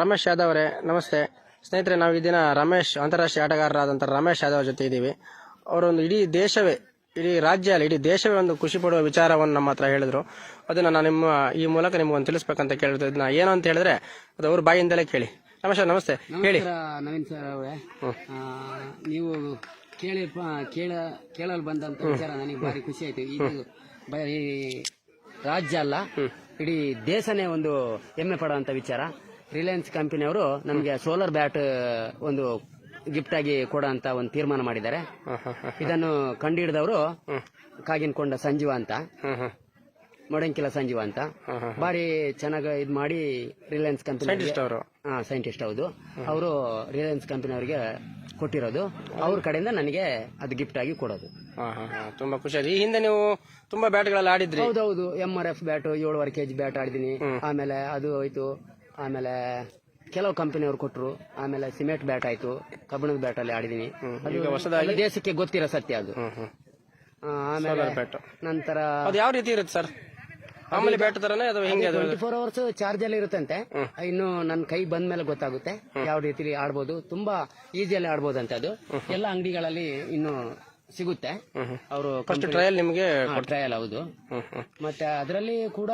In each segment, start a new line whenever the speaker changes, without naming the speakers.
ರಮೇಶ್ ಯಾದವ್ ಅವರೇ ನಮಸ್ತೆ. ಸ್ನೇಹಿತರೆ ನಾವು ಈ ದಿನ ರಮೇಶ್ ಅಂತಾರಾಷ್ಟ್ರೀಯ ಆಟಗಾರರಾದಂಥ ರಮೇಶ್ ಯಾದವ್ ಜೊತೆ ಇದ್ದೀವಿ. ಅವರೊಂದು ಇಡೀ ದೇಶವೇ ಇಡೀ ರಾಜ್ಯ ಅಲ್ಲ ಇಡೀ ದೇಶವೇ ಒಂದು ಖುಷಿ ಪಡುವ ವಿಚಾರವನ್ನು ನಮ್ಮ ಹತ್ರ ಹೇಳಿದ್ರು. ಅದನ್ನು ನಾನು ನಿಮ್ಮ ಈ ಮೂಲಕ ನಿಮ್ಗೊಂದು ತಿಳಿಸ್ಬೇಕಂತ ಕೇಳಿದ್ರು ಇದನ್ನ ಏನು ಅಂತ ಹೇಳಿದ್ರೆ ಅದು ಅವ್ರ ಬಾಯಿಂದಲೇ ಕೇಳಿ. ರಮೇಶ್ ಅವ್ರೆ, ನಮಸ್ತೆ. ಹೇಳಿ.
ನವೀನ್ ಸರ್ ಅವರೇ. ನೀವು ಕೇಳಿ ಕೇಳ ಕೇಳಲು ಬಂದಂತ ವಿಚಾರ ನನಗೆ ಭಾರಿ ಖುಷಿ ಆಯ್ತು. ಇದು ಬರೀ ರಾಜ್ಯ ಅಲ್ಲ ಇಡೀ ದೇಶನೇ ಒಂದು ಹೆಮ್ಮೆ ಪಡುವಂತ ವಿಚಾರ. ರಿಲಯನ್ಸ್ ಕಂಪನಿಯವರು ನಮಗೆ ಸೋಲಾರ್ ಬ್ಯಾಟ್ ಒಂದು ಗಿಫ್ಟ್ ಆಗಿ ಕೊಡೋಂತ ಒಂದು ತೀರ್ಮಾನ ಮಾಡಿದ್ದಾರೆ. ಇದನ್ನು ಕಂಡುಹಿಡಿದವರು ಕಾಗಿನ್ಕೊಂಡ ಸಂಜೀವ ಅಂತ. ಮೊಡಂಕಿಲ ಸಂಜೀವ ಅಂತ. ಬಾರಿ ಚೆನ್ನಾಗಿ ಇದು ಮಾಡಿ ರಿಲಯನ್ಸ್ ಕಂಪನಿ ಹಾ ಸೈಂಟಿಸ್ಟ್ ಹೌದು. ಅವರು ರಿಲಯನ್ಸ್ ಕಂಪನಿ ಅವರಿಗೆ ಕೊಟ್ಟಿರೋದು. ಅವ್ರ ಕಡೆಯಿಂದ ನನಗೆ ಅದು ಗಿಫ್ಟ್ ಆಗಿ ಕೊಡೋದು.
ತುಂಬಾ ಖುಷಿ ಆಯ್ತು. ಈ ಹಿಂದೆ ನೀವು ತುಂಬಾ ಬ್ಯಾಟ್ಗಳಲ್ಲಿ ಆಡಿದ್ರಿ.
ಹೌದೌದು. ಎಂ ಆರ್ ಎಫ್ ಬ್ಯಾಟ್ ಏಳುವರೆ ಕೆಜಿ ಬ್ಯಾಟ್ ಆಡಿದೀನಿ ಆಮೇಲೆ ಅದು ಹೋಯ್ತು. ಆಮೇಲೆ ಕೆಲವು ಕಂಪನಿಯವರು ಕೊಟ್ಟರು ಆಮೇಲೆ ಸಿಮೆಂಟ್ ಬ್ಯಾಟ್ ಆಯ್ತು. ಕಬ್ಬಿಣದ ಬ್ಯಾಟ್ ಅಲ್ಲಿ ಆಡಿದೀನಿ. ದೇಶಕ್ಕೆ ಗೊತ್ತಿರೋ ಸತ್ಯ ಅದು. ಆ, ಆಮೇಲೆ ನಂತರ
ಅದು ಯಾವ ರೀತಿ ಇರುತ್ತೆ ಸರ್? ಆಮೇಲೆ ಬ್ಯಾಟ್ ತರನೇ ಅದು ಹೆಂಗೆ ಅದು?
ಟ್ವೆಂಟಿ ಫೋರ್ ಅವರ್ಸ್ ಚಾರ್ಜ್ ಅಲ್ಲಿ ಇರುತ್ತಂತೆ. ಇನ್ನು ನನ್ನ ಕೈ ಬಂದ ಮೇಲೆ ಗೊತ್ತಾಗುತ್ತೆ ಯಾವ ರೀತಿ ಆಡ್ಬೋದು. ತುಂಬಾ ಈಸಿಯಲ್ಲಿ ಆಡ್ಬೋದಂತೆ ಅದು. ಎಲ್ಲ ಅಂಗಡಿಗಳಲ್ಲಿ ಇನ್ನು ಸಿಗುತ್ತೆ. ಅವರು
ಫಸ್ಟ್ ಟ್ರಯಲ್ ನಿಮಗೆ
ಟ್ರಯಲ್ ಹೌದು. ಮತ್ತೆ ಅದರಲ್ಲಿ ಕೂಡ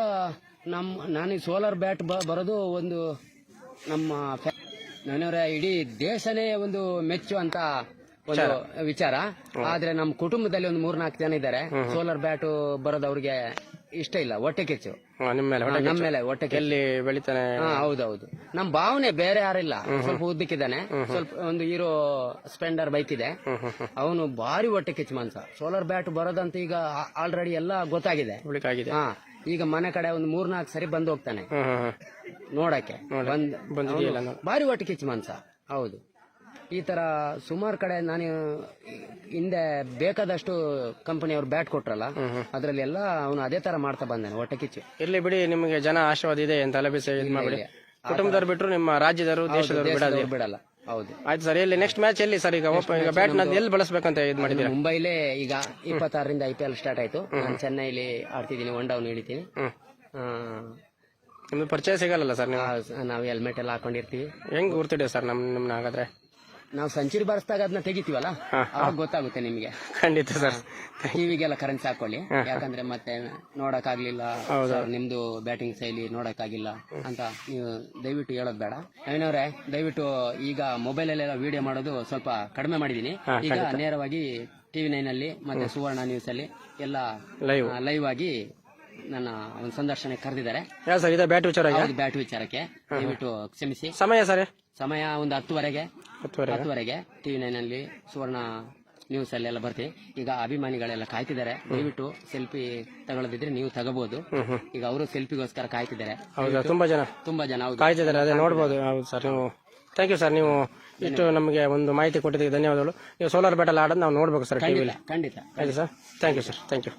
ನಮ್ ನಾನು ಸೋಲಾರ್ ಬ್ಯಾಟ್ ಬರೋದು ಒಂದು ನಮ್ಮ ನನವರ ಇಡೀ ದೇಶನೇ ಒಂದು ಮೆಚ್ಚುವಂತ ಒಂದು ವಿಚಾರ. ಆದ್ರೆ ನಮ್ಮ ಕುಟುಂಬದಲ್ಲಿ ಒಂದು ಮೂರ್ನಾಲ್ಕು ಜನ ಇದ್ದಾರೆ. ಸೋಲಾರ್ ಬ್ಯಾಟ್ ಬರೋದು ಅವ್ರಿಗೆ ಇಷ್ಟ ಇಲ್ಲ ಹೊಟ್ಟೆ ಕೆಚ್ಚು.
ನಿಮ್ಮ ಮೇಲೆ ಹೊಟ್ಟೆ
ನಮ್ಮ
ಕೆಲ್ಲಿ ಬೆಳಿತಾನೆ?
ಹೌದೌದು. ನಮ್ ಭಾವನೆ ಬೇರೆ ಯಾರಿಲ್ಲ ಸ್ವಲ್ಪ ಉದ್ದಕ್ಕಿದ್ದಾನೆ. ಸ್ವಲ್ಪ ಒಂದು ಹೀರೋ ಸ್ಪೆಂಡರ್ ಬೈಕ್ ಇದೆ. ಅವನು ಭಾರಿ ಹೊಟ್ಟೆ ಕೆಚ್ಚು ಮನ್ಸ ಸೋಲಾರ್ ಬ್ಯಾಟ್ ಬರೋದಂತ ಈಗ ಆಲ್ರೆಡಿ ಎಲ್ಲ ಗೊತ್ತಾಗಿದೆ. ಹಾ. ಈಗ ಮನೆ ಕಡೆ ಒಂದು ಮೂರ್ನಾಲ್ಕು ಸರಿ ಬಂದು ಹೋಗ್ತಾನೆ. ನೋಡಕ್ಕೆ. ಬಂದ್ ಭಾರಿ ಒಟ್ಟು ಕಿಚ್ಚು ಮನ್ಸ ಹೌದು. ಈ ತರ ಸುಮಾರು ಕಡೆ ನಾನು ಹಿಂದೆ ಬೇಕಾದಷ್ಟು ಕಂಪನಿಯವ್ರು ಬ್ಯಾಟ್ ಕೊಟ್ರಲ್ಲ ಅದ್ರಲ್ಲಿ ಎಲ್ಲ ಅವನು ಅದೇ ತರ ಮಾಡ್ತಾ ಬಂದಾನೆ ಹೊಟ್ಟೆ ಕಿಚ್ಚು.
ಇರ್ಲಿ ಬಿಡಿ ನಿಮಗೆ ಜನ ಆಶೀರ್ವಾದ ಇದೆ ಅಂತ ಮಾಡ್ಬಿಡಿ ಕುಟುಂಬದವ್ರು ಬಿಟ್ರು ನಿಮ್ಮ ರಾಜ್ಯದವರು ದೇಶದವರು
ಬಿಡಲ್ಲ. ಹೌದು.
ಆಯ್ತು ಸರ್ ಇಲ್ಲಿ ನೆಕ್ಸ್ಟ್ ಮ್ಯಾಚ್ ಎಲ್ಲಿ ಸರ್ ಈಗ? ಓಪನ್ ಈಗ ಬ್ಯಾಟ್ ಎಲ್ಲಿ ಬಳಸ್ಬೇಕಂತ ಇದು ಮಾಡಿದ್ದೀರಾ?
ಮುಂಬೈಲೇ ಈಗ ಇಪ್ಪತ್ತಾರರಿಂದ ಐ ಪಿ ಎಲ್ ಸ್ಟಾರ್ಟ್ ಆಯ್ತು. ನಾನು ಚೆನ್ನೈಲಿ ಆಡ್ತಿದ್ದೀನಿ ಒನ್ ಡೌನ್ ಹಿಡಿತೀನಿ. ಪರ್ಚೇಸ್
ನಿಮ್ದು ಪರಿಚಯ ಸಿಗಲ್ಲ ಸರ್ ನೀವು?
ನಾವು ಹೆಲ್ಮೆಟ್ ಎಲ್ಲ ಹಾಕೊಂಡಿರ್ತೀವಿ.
ಹೆಂಗ್ ಗುರ್ತಿದೆ ಸರ್ ನಮ್ ನಿಮ್ನ ಹಾಗಾದ್ರೆ?
ನಾವು ಸೆಂಚುರಿ ಬಾರಿಸಿದಾಗ ಅದನ್ನ ತೆಗಿತೀವಲ್ಲ? ಅವಾಗ ಗೊತ್ತಾಗುತ್ತೆ ನಿಮಗೆ.
ಖಂಡಿತ ಸರ್.
ಟಿವಿಗೆಲ್ಲ ಕರೆನ್ಸಿ ಹಾಕೊಳ್ಳಿ. ಯಾಕಂದ್ರೆ ಮತ್ತೆ ನೋಡಕ್ಕಾಗ್ಲಿಲ್ಲ. ಸರ್, ನಿಮ್ದು ಬ್ಯಾಟಿಂಗ್ ಶೈಲಿ ನೋಡಕ್ಕಾಗಿಲ್ಲ ಅಂತ ನೀವು ದಯವಿಟ್ಟು ಹೇಳೋದ್ ಬೇಡ. ನವೀನವ್ರೆ ದಯವಿಟ್ಟು ಈಗ ಮೊಬೈಲ್ ಅಲ್ಲೆಲ್ಲ ವಿಡಿಯೋ ಮಾಡೋದು ಸ್ವಲ್ಪ ಕಡಿಮೆ ಮಾಡಿದೀನಿ. ಈಗ ನೇರವಾಗಿ ಟಿವಿ ನೈನ್ ಅಲ್ಲಿ ಮತ್ತೆ ಸುವರ್ಣ ನ್ಯೂಸ್ ಅಲ್ಲಿ ಎಲ್ಲ
ಲೈವ್
ಲೈವ್ ಆಗಿ ನನ್ನ ಒಂದು ಸಂದರ್ಶನಕ್ಕೆ ಕರೆದಿದ್ದಾರೆ.
ಸರ್ ಇದೆ ಬ್ಯಾಟ್ ವಿಚಾರ
ಬ್ಯಾಟ್ ವಿಚಾರಕ್ಕೆ. ದಯವಿಟ್ಟು ಕ್ಷಮಿಸಿ.
ಸಮಯ ಸರ್.
ಸಮಯ ಒಂದು ಹತ್ತುವರೆಗೆ.
ಹತ್ತುವರೆ
ಹತ್ತುವರೆಗೆ? ಟಿವಿ ನೈನ್ ಅಲ್ಲಿ ಸುವರ್ಣ ನ್ಯೂಸ್ ಅಲ್ಲಿ ಎಲ್ಲ ಬರ್ತೀವಿ. ಈಗ ಅಭಿಮಾನಿಗಳೆಲ್ಲ ಕಾಯ್ತಿದ್ದಾರೆ. ದಯವಿಟ್ಟು ಸೆಲ್ಫಿ ತಗೊಳ್ಳೋದಿದ್ರೆ ನೀವು ತಗೋಬಹುದು ಈಗ ಅವರು ಸೆಲ್ಫಿಗೋಸ್ಕರ ಕಾಯ್ತಿದ್ದಾರೆ.
ಹೌದಾ? ತುಂಬಾ ಜನ?
ತುಂಬಾ ಜನ ಹೌದು.
ಕಾಯ್ತಿದ್ದಾರೆ ಅದೇ ನೋಡ್ಬೋದು. ಹೌದು ಸರ್ ನೀವು ಥ್ಯಾಂಕ್ ಯು ಸರ್ ನೀವು ಇಷ್ಟು ನಮಗೆ ಒಂದು ಮಾಹಿತಿ ಕೊಟ್ಟಿದ್ದಕ್ಕೆ ಧನ್ಯವಾದಗಳು. ನೀವು ಸೋಲಾರ್ ಬೆಟಲ್ ಆಡೋದು ನಾವು ನೋಡ್ಬೇಕು ಸರ್ ಖಂಡಿತ
ಖಂಡಿತ
ಆಯ್ತು sir thank you sir thank you